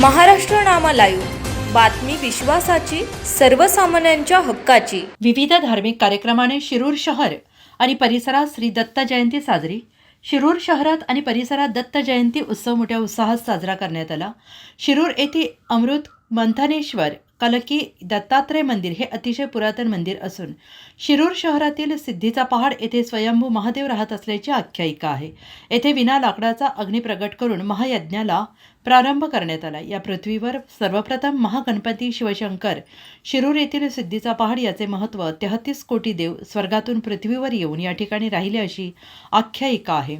Maharashtra Nama live बातमी विश्वासाची सर्वसामान्यांच्या हक्काची. विविध धार्मिक कार्यक्रमाने शिरूर शहर आणि परिसरात श्री दत्त जयंती साजरी. शिरूर शहरात आणि परिसरात दत्त जयंती उत्सव मोठ्या उत्साहात साजरा करण्यात आला. शिरूर येथे अमृत मंथनेश्वर कलकी दत्तात्रय मंदिर हे अतिशय पुरातन मंदिर असून शिरूर शहरातील सिद्धीचा पहाड येथे स्वयंभू महादेव राहत असल्याची आख्यायिका आहे. येथे विना लाकडाचा अग्नी प्रगट करून महायज्ञाला प्रारंभ करण्यात आला. या पृथ्वीवर सर्वप्रथम महागणपती शिवशंकर शिरूर येथील सिद्धीचा पहाड याचे महत्त्व तेहतीस कोटी देव स्वर्गातून पृथ्वीवर येऊन या ठिकाणी राहिले अशी आख्यायिका आहे.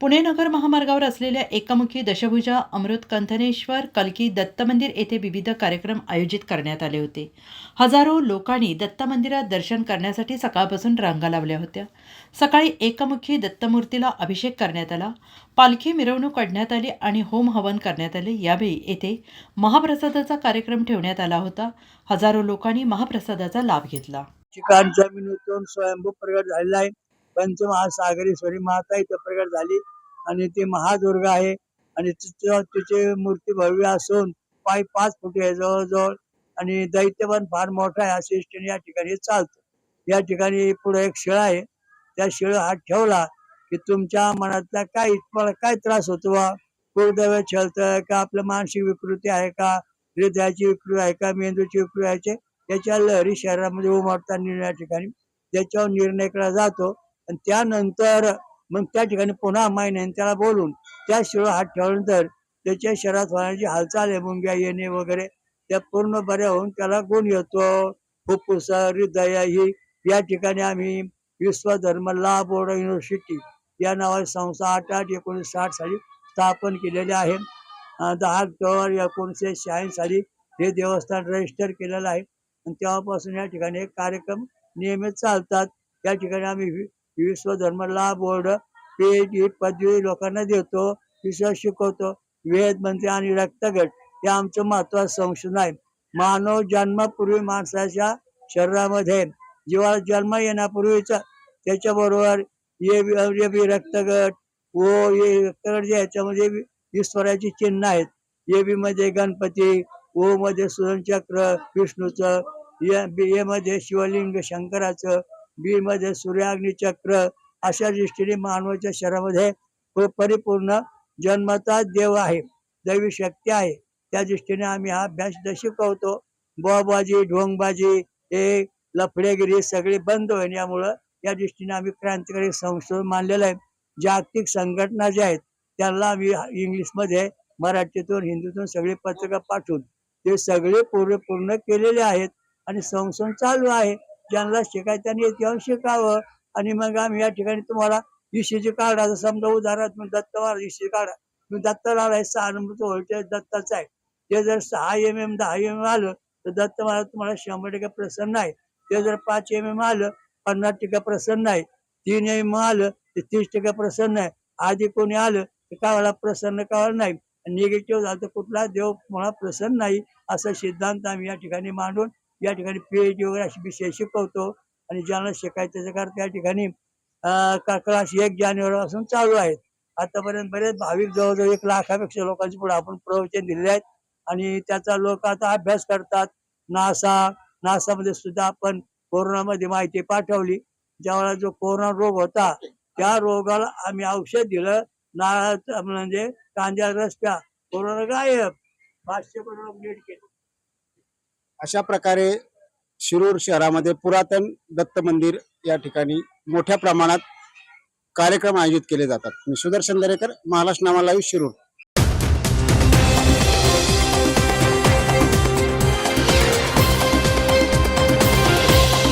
पुणे नगर महामार्गावर असलेल्या एकमुखी दशभुजा अमृत कंथनेश्वर कलकी दत्त मंदिर येथे विविध कार्यक्रम आयोजित करण्यात आले होते. हजारो लोकांनी दत्त मंदिरात दर्शन करण्यासाठी सकाळपासून रांगा लावल्या होत्या. सकाळी एकमुखी दत्तमूर्तीला अभिषेक करण्यात आला. पालखी मिरवणूक काढण्यात आली आणि होम हवन करण्यात आले. यावेळी येथे महाप्रसादाचा कार्यक्रम ठेवण्यात आला होता. हजारो लोकांनी महाप्रसादाचा लाभ घेतला. ठिकाण जमिनीतून स्वयंभू प्रगट झालेला आहे. पंचमहासागरेश्वरी माता इथं प्रगट झाली आणि ती महादुर्गा आहे. आणि तिचे तिची मूर्ती भव्य असून पाय पाच फुटे आहे. जवळजवळ आणि दैत्यवन फार मोठा आहे. असे इष्टीने या ठिकाणी चालतं. या ठिकाणी पुढे एक शिळा आहे. त्या शिळा हात ठेवला की तुमच्या मनातला काय तुम्हाला काय त्रास होतो बा कुरदैव छळतं का? आपलं मानसिक विकृती आहे का? हृदयाची विकृती आहे का? मेंदूची विकृती आहे त्याच्या लहरी शरीरामध्ये उमटतात या ठिकाणी त्याच्यावर निर्णय केला जातो. आणि त्यानंतर मग त्या ठिकाणी पुन्हा महिन्याने त्याला बोलून त्या शिळ हात ठेवल्यानंतर त्याच्या शरीरात होण्याची हालचाल आहे मुंग्या येणे वगैरे त्या पूर्ण बऱ्या होऊन त्याला गुण येतो. फुफ्फुस हृदय ही या ठिकाणी आम्ही विश्वधर्म ला बोर्ड युनिव्हर्सिटी या नावाची संस्था आठ आठ एकोणीसशे साठ साली स्थापन केलेली आहे. दहा ऑक्टोबर एकोणीसशे शहाऐंशी साली हे देवस्थान रजिस्टर केलेलं आहे. आणि तेव्हापासून या ठिकाणी कार्यक्रम नियमित चालतात. या ठिकाणी आम्ही वि- विश्वधर्म ला बोर्ड पीएचडी पदवी लोकांना देतो विश्वास शिकवतो. वेद मंत्री आणि रक्तगट हे आमचं महत्वाचं संशोधन आहे. मानव जन्मापूर्वी माणसाच्या शरीरामध्ये जीवाला जन्म येण्यापूर्वीच त्याच्याबरोबर ये बी- बी रक्तगट ओ ये रक्तगट जे याच्यामध्ये वि- ईश्वराची चिन्ह आहेत. ये बी मध्ये गणपती ओ मध्ये सुदर्शनचक्र विष्णूचं बी ए मध्ये शिवलिंग शंकराचं बी मध्ये सूर्याग्निचक्र अशा दृष्टीने मानवाच्या शरीरामध्ये हो परिपूर्ण जन्मता देव आहे. दैवी शक्ती आहे. त्या दृष्टीने आम्ही हा अभ्यास शिकवतो बोबाजी ढोंगबाजी हे लफडेगिरी सगळे बंद होईल यामुळं या दृष्टीने आम्ही क्रांतिकारी संशोधन मानलेलं आहे. जागतिक संघटना ज्या आहेत त्यांना आम्ही इंग्लिशमध्ये मराठीतून हिंदीतून सगळे पत्रकं पाठवून ते सगळे पूर्ण पूर्ण केलेले आहेत आणि संशोधन चालू आहे. ज्यांना शिकायचं त्यांनी येथे येऊन शिकावं आणि मग आम्ही या ठिकाणी तुम्हाला ईशीची कार्ड आता समजा उदाहरणार्थ तुम्ही दत्त महाराज ईशी काढा तुम्ही दत्त लावला आहे सहा नंबरचं व्होल्टेज दत्ताचं आहे. ते जर सहा एम एम दहा एम एम आलं तर दत्त महाराज तुम्हाला शंभर टक्के प्रसन्न आहे. ते जर पाच एम एम आलं पन्नास टक्के प्रसन्न आहे. तीन एम एम आलं तर तीस टक्के प्रसन्न आहे. आधी कोणी आलं तर कावाला प्रसन्न कावाला नाही. निगेटिव्ह झालं तर कुठला देव मला प्रसन्न नाही असा सिद्धांत आम्ही या ठिकाणी मांडून या ठिकाणी पीएचडी वगैरे असे विषय शिकवतो. आणि ज्यांना शिकायचं कारण त्या या ठिकाणी क्लास एक जानेवारी पासून चालू आहेत. आतापर्यंत बरेच भाविक जवळजवळ एक लाखापेक्षा लोकांचे पुढे आपण प्रवचन दिलेले आहेत आणि त्याचा लोक आता अभ्यास करतात. नासा नासामध्ये सुद्धा आपण कोरोनामध्ये माहिती पाठवली. ज्यावेळेला जो कोरोना रोग होता त्या रोगाला आम्ही औषध दिलं. नारळाचं म्हणजे कांद्या रस प्या. कोरोना गायब. पाचशे नीट केले. अशा प्रकारे शिरूर शहरामध्ये पुरातन दत्त मंदिर या ठिकाणी मोठ्या प्रमाणात कार्यक्रम आयोजित केले जातात. मी सुदर्शन दरेकर महाराष्ट्र नामा लाईव्ह शिरूर.